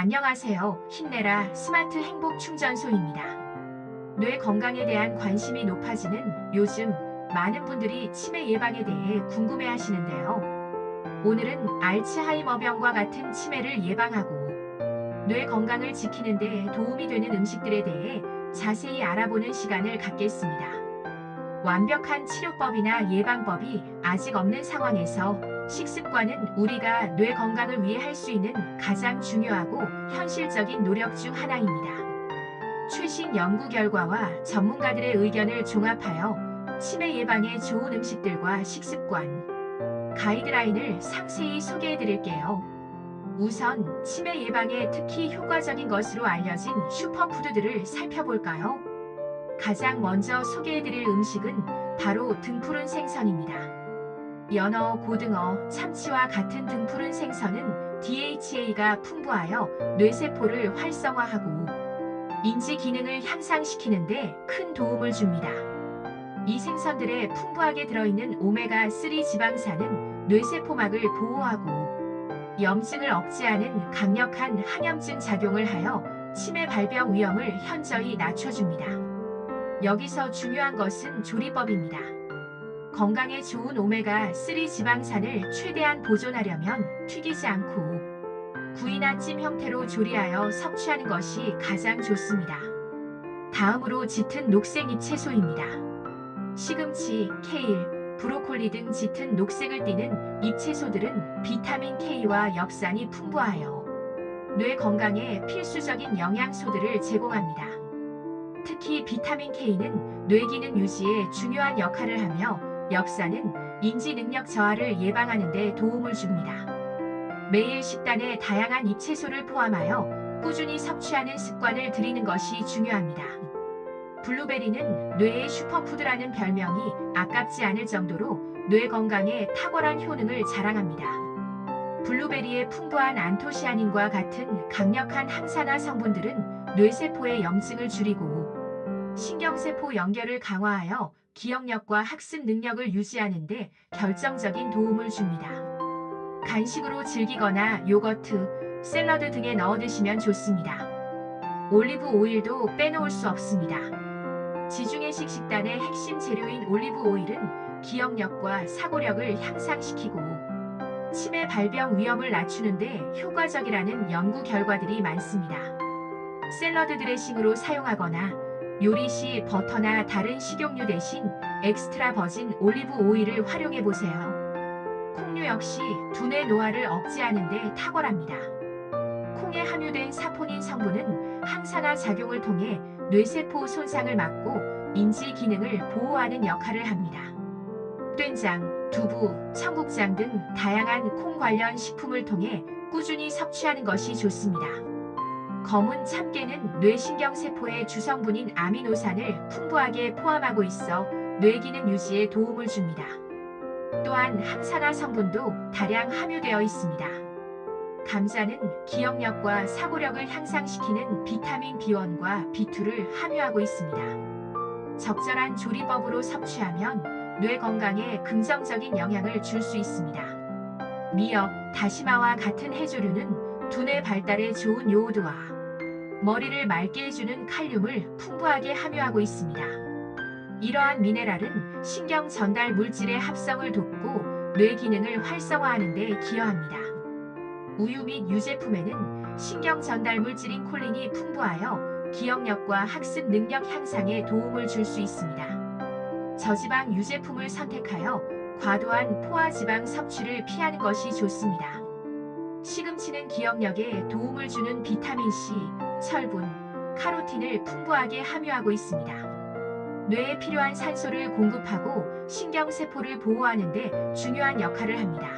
안녕하세요. 힘내라 스마트 행복 충전소입니다. 뇌 건강에 대한 관심이 높아지는 요즘 많은 분들이 치매 예방에 대해 궁금해 하시는데요. 오늘은 알츠하이머병과 같은 치매를 예방하고 뇌 건강을 지키는 데 도움이 되는 음식들에 대해 자세히 알아보는 시간을 갖겠습니다. 완벽한 치료법이나 예방법이 아직 없는 상황에서 식습관은 우리가 뇌 건강을 위해 할 수 있는 가장 중요하고 현실적인 노력 중 하나입니다. 최신 연구 결과와 전문가들의 의견을 종합하여 치매 예방에 좋은 음식들과 식습관, 가이드라인을 상세히 소개해 드릴게요. 우선 치매 예방에 특히 효과적인 것으로 알려진 슈퍼푸드들을 살펴볼까요? 가장 먼저 소개해 드릴 음식은 바로 등푸른 생선입니다. 연어, 고등어, 참치와 같은 등 푸른 생선은 DHA가 풍부하여 뇌세포를 활성화하고 인지 기능을 향상시키는데 큰 도움을 줍니다. 이 생선들에 풍부하게 들어있는 오메가3 지방산은 뇌세포막을 보호하고 염증을 억제하는 강력한 항염증 작용을 하여 치매 발병 위험을 현저히 낮춰줍니다. 여기서 중요한 것은 조리법입니다. 건강에 좋은 오메가3 지방산을 최대한 보존하려면 튀기지 않고 구이나 찜 형태로 조리하여 섭취하는 것이 가장 좋습니다. 다음으로 짙은 녹색 잎채소입니다. 시금치, 케일, 브로콜리 등 짙은 녹색을 띠는 잎채소들은 비타민 K와 엽산이 풍부하여 뇌 건강에 필수적인 영양소들을 제공합니다. 특히 비타민 K는 뇌 기능 유지에 중요한 역할을 하며 엽산은 인지 능력 저하를 예방하는 데 도움을 줍니다. 매일 식단에 다양한 잎채소를 포함하여 꾸준히 섭취하는 습관을 들이는 것이 중요합니다. 블루베리는 뇌의 슈퍼푸드라는 별명이 아깝지 않을 정도로 뇌 건강에 탁월한 효능을 자랑합니다. 블루베리의 풍부한 안토시아닌과 같은 강력한 항산화 성분들은 뇌세포의 염증을 줄이고 신경세포 연결을 강화하여 기억력과 학습 능력을 유지하는 데 결정적인 도움을 줍니다. 간식으로 즐기거나 요거트, 샐러드 등에 넣어 드시면 좋습니다. 올리브 오일도 빼놓을 수 없습니다. 지중해식 식단의 핵심 재료인 올리브 오일은 기억력과 사고력을 향상시키고 치매 발병 위험을 낮추는데 효과적이라는 연구 결과들이 많습니다. 샐러드 드레싱으로 사용하거나 요리 시 버터나 다른 식용유 대신 엑스트라 버진 올리브 오일을 활용해 보세요. 콩류 역시 두뇌 노화를 억제하는 데 탁월합니다. 콩에 함유된 사포닌 성분은 항산화 작용을 통해 뇌세포 손상을 막고 인지 기능을 보호하는 역할을 합니다. 된장, 두부, 청국장 등 다양한 콩 관련 식품을 통해 꾸준히 섭취하는 것이 좋습니다. 검은 참깨는 뇌신경세포의 주성분인 아미노산을 풍부하게 포함하고 있어 뇌기능 유지에 도움을 줍니다. 또한 항산화 성분도 다량 함유되어 있습니다. 감자는 기억력과 사고력을 향상시키는 비타민 B1과 B2를 함유하고 있습니다. 적절한 조리법으로 섭취하면 뇌 건강에 긍정적인 영향을 줄 수 있습니다. 미역, 다시마와 같은 해조류는 두뇌 발달에 좋은 요오드와 머리를 맑게 해주는 칼륨을 풍부하게 함유하고 있습니다. 이러한 미네랄은 신경 전달 물질의 합성을 돕고 뇌 기능을 활성화하는 데 기여합니다. 우유 및 유제품에는 신경 전달 물질인 콜린이 풍부하여 기억력과 학습 능력 향상에 도움을 줄 수 있습니다. 저지방 유제품을 선택하여 과도한 포화지방 섭취를 피하는 것이 좋습니다. 시금치는 기억력에 도움을 주는 비타민C, 철분, 카로틴을 풍부하게 함유하고 있습니다. 뇌에 필요한 산소를 공급하고 신경세포를 보호하는 데 중요한 역할을 합니다.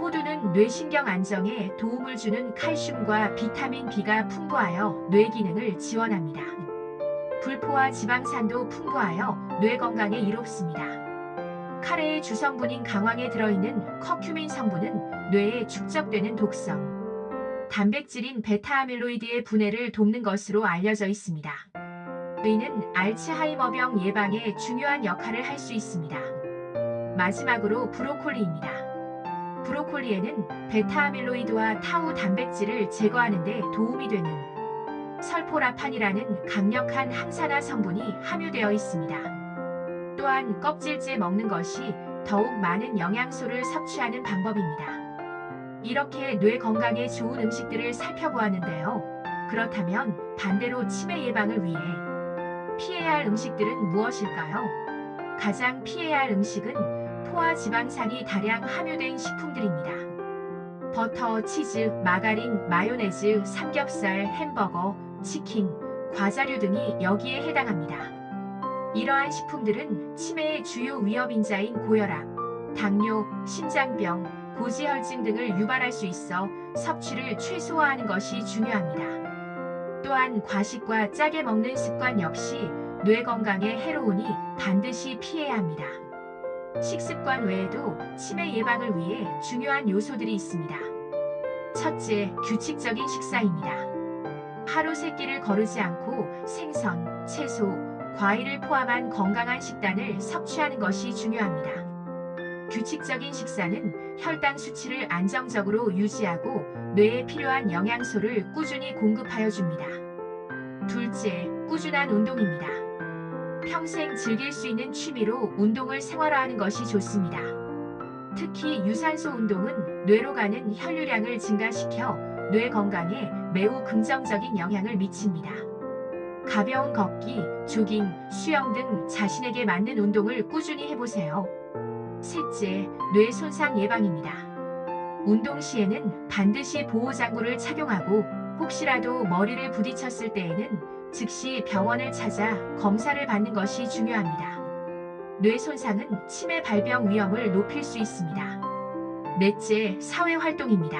호두는 뇌신경 안정에 도움을 주는 칼슘과 비타민 B가 풍부하여 뇌 기능을 지원합니다. 불포와 지방산도 풍부하여 뇌 건강에 이롭습니다. 카레의 주성분인 강황에 들어있는 커큐민 성분은 뇌에 축적되는 독성, 단백질인 베타아밀로이드의 분해를 돕는 것으로 알려져 있습니다. 의는 알츠하이머병 예방에 중요한 역할을 할 수 있습니다. 마지막으로 브로콜리입니다. 브로콜리에는 베타아밀로이드와 타우 단백질을 제거하는 데 도움이 되는 설포라판이라는 강력한 항산화 성분이 함유되어 있습니다. 또한 껍질째 먹는 것이 더욱 많은 영양소를 섭취하는 방법입니다. 이렇게 뇌 건강에 좋은 음식들을 살펴보았는데요. 그렇다면 반대로 치매 예방을 위해 피해야 할 음식들은 무엇일까요? 가장 피해야 할 음식은 포화 지방산이 다량 함유된 식품들입니다. 버터, 치즈, 마가린, 마요네즈, 삼겹살, 햄버거, 치킨, 과자류 등이 여기에 해당합니다. 이러한 식품들은 치매의 주요 위험인자인 고혈압, 당뇨, 심장병, 고지혈증 등을 유발할 수 있어 섭취를 최소화하는 것이 중요합니다. 또한 과식과 짜게 먹는 습관 역시 뇌 건강에 해로우니 반드시 피해야 합니다. 식습관 외에도 치매 예방을 위해 중요한 요소들이 있습니다. 첫째, 규칙적인 식사입니다. 하루 세 끼를 거르지 않고 생선, 채소, 과일을 포함한 건강한 식단을 섭취하는 것이 중요합니다. 규칙적인 식사는 혈당 수치를 안정적으로 유지하고 뇌에 필요한 영양소를 꾸준히 공급하여 줍니다. 둘째, 꾸준한 운동입니다. 평생 즐길 수 있는 취미로 운동을 생활화하는 것이 좋습니다. 특히 유산소 운동은 뇌로 가는 혈류량을 증가시켜 뇌 건강에 매우 긍정적인 영향을 미칩니다. 가벼운 걷기, 조깅, 수영 등 자신에게 맞는 운동을 꾸준히 해보세요. 셋째, 뇌 손상 예방입니다. 운동 시에는 반드시 보호장구를 착용하고 혹시라도 머리를 부딪혔을 때에는 즉시 병원을 찾아 검사를 받는 것이 중요합니다. 뇌 손상은 치매 발병 위험을 높일 수 있습니다. 넷째, 사회 활동입니다.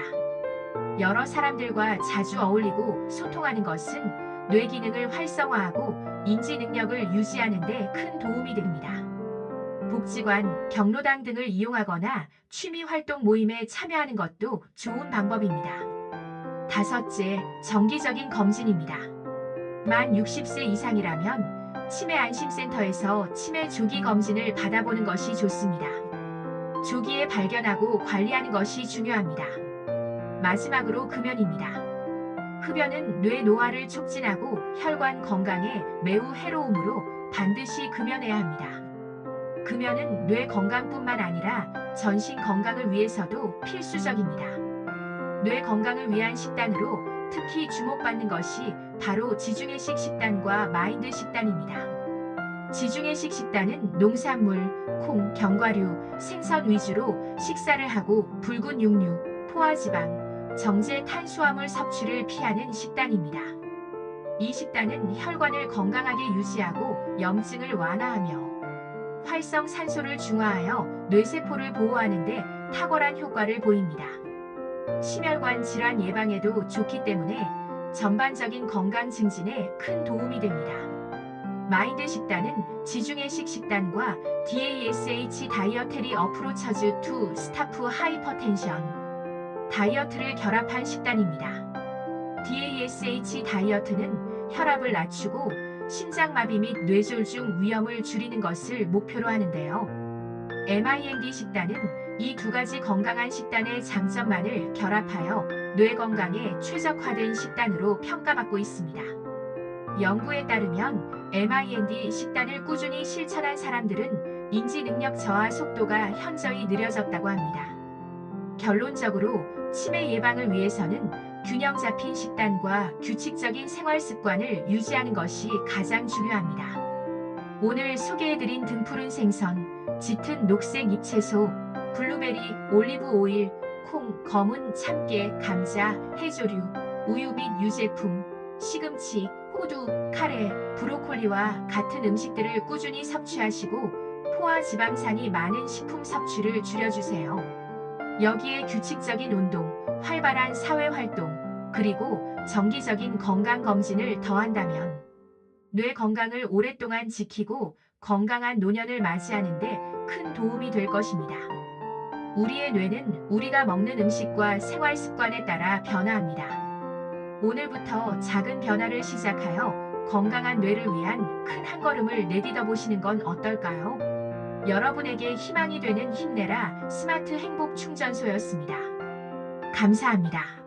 여러 사람들과 자주 어울리고 소통하는 것은 뇌 기능을 활성화하고 인지 능력을 유지하는 데 큰 도움이 됩니다. 복지관, 경로당 등을 이용하거나 취미 활동 모임에 참여하는 것도 좋은 방법입니다. 다섯째, 정기적인 검진입니다. 만 60세 이상이라면 치매 안심센터에서 치매 조기 검진을 받아보는 것이 좋습니다. 조기에 발견하고 관리하는 것이 중요합니다. 마지막으로 금연입니다. 흡연은 뇌 노화를 촉진하고 혈관 건강에 매우 해로우므로 반드시 금연해야 합니다. 금연은 뇌 건강뿐만 아니라 전신 건강을 위해서도 필수적입니다. 뇌 건강을 위한 식단으로 특히 주목받는 것이 바로 지중해식 식단과 마인드 식단입니다. 지중해식 식단은 농산물, 콩, 견과류, 생선 위주로 식사를 하고 붉은 육류, 포화지방, 정제 탄수화물 섭취를 피하는 식단입니다. 이 식단은 혈관을 건강하게 유지하고 염증을 완화하며 활성 산소를 중화하여 뇌세포를 보호하는 데 탁월한 효과를 보입니다. 심혈관 질환 예방에도 좋기 때문에 전반적인 건강 증진에 큰 도움이 됩니다. 마인드 식단은 지중해식 식단과 DASH 다이어테리 어프로처즈 투 스타프 하이퍼텐션 다이어트를 결합한 식단입니다. DASH 다이어트는 혈압을 낮추고 심장마비 및 뇌졸중 위험을 줄이는 것을 목표로 하는데요. MIND 식단은 이 두 가지 건강한 식단의 장점만을 결합하여 뇌 건강에 최적화된 식단으로 평가받고 있습니다. 연구에 따르면 MIND 식단을 꾸준히 실천한 사람들은 인지 능력 저하 속도가 현저히 느려졌다고 합니다. 결론적으로 치매 예방을 위해서는 균형 잡힌 식단과 규칙적인 생활 습관을 유지하는 것이 가장 중요합니다. 오늘 소개해드린 등푸른 생선, 짙은 녹색 잎채소, 블루베리, 올리브 오일, 콩, 검은 참깨, 감자, 해조류, 우유 및 유제품, 시금치, 호두, 카레, 브로콜리와 같은 음식들을 꾸준히 섭취하시고 포화 지방산이 많은 식품 섭취를 줄여주세요. 여기에 규칙적인 운동, 활발한 사회활동, 그리고 정기적인 건강검진을 더한다면 뇌 건강을 오랫동안 지키고 건강한 노년을 맞이하는데 큰 도움이 될 것입니다. 우리의 뇌는 우리가 먹는 음식과 생활 습관에 따라 변화합니다. 오늘부터 작은 변화를 시작하여 건강한 뇌를 위한 큰 한 걸음을 내딛어 보시는 건 어떨까요? 여러분에게 희망이 되는 힘내라 스마트 행복 충전소였습니다. 감사합니다.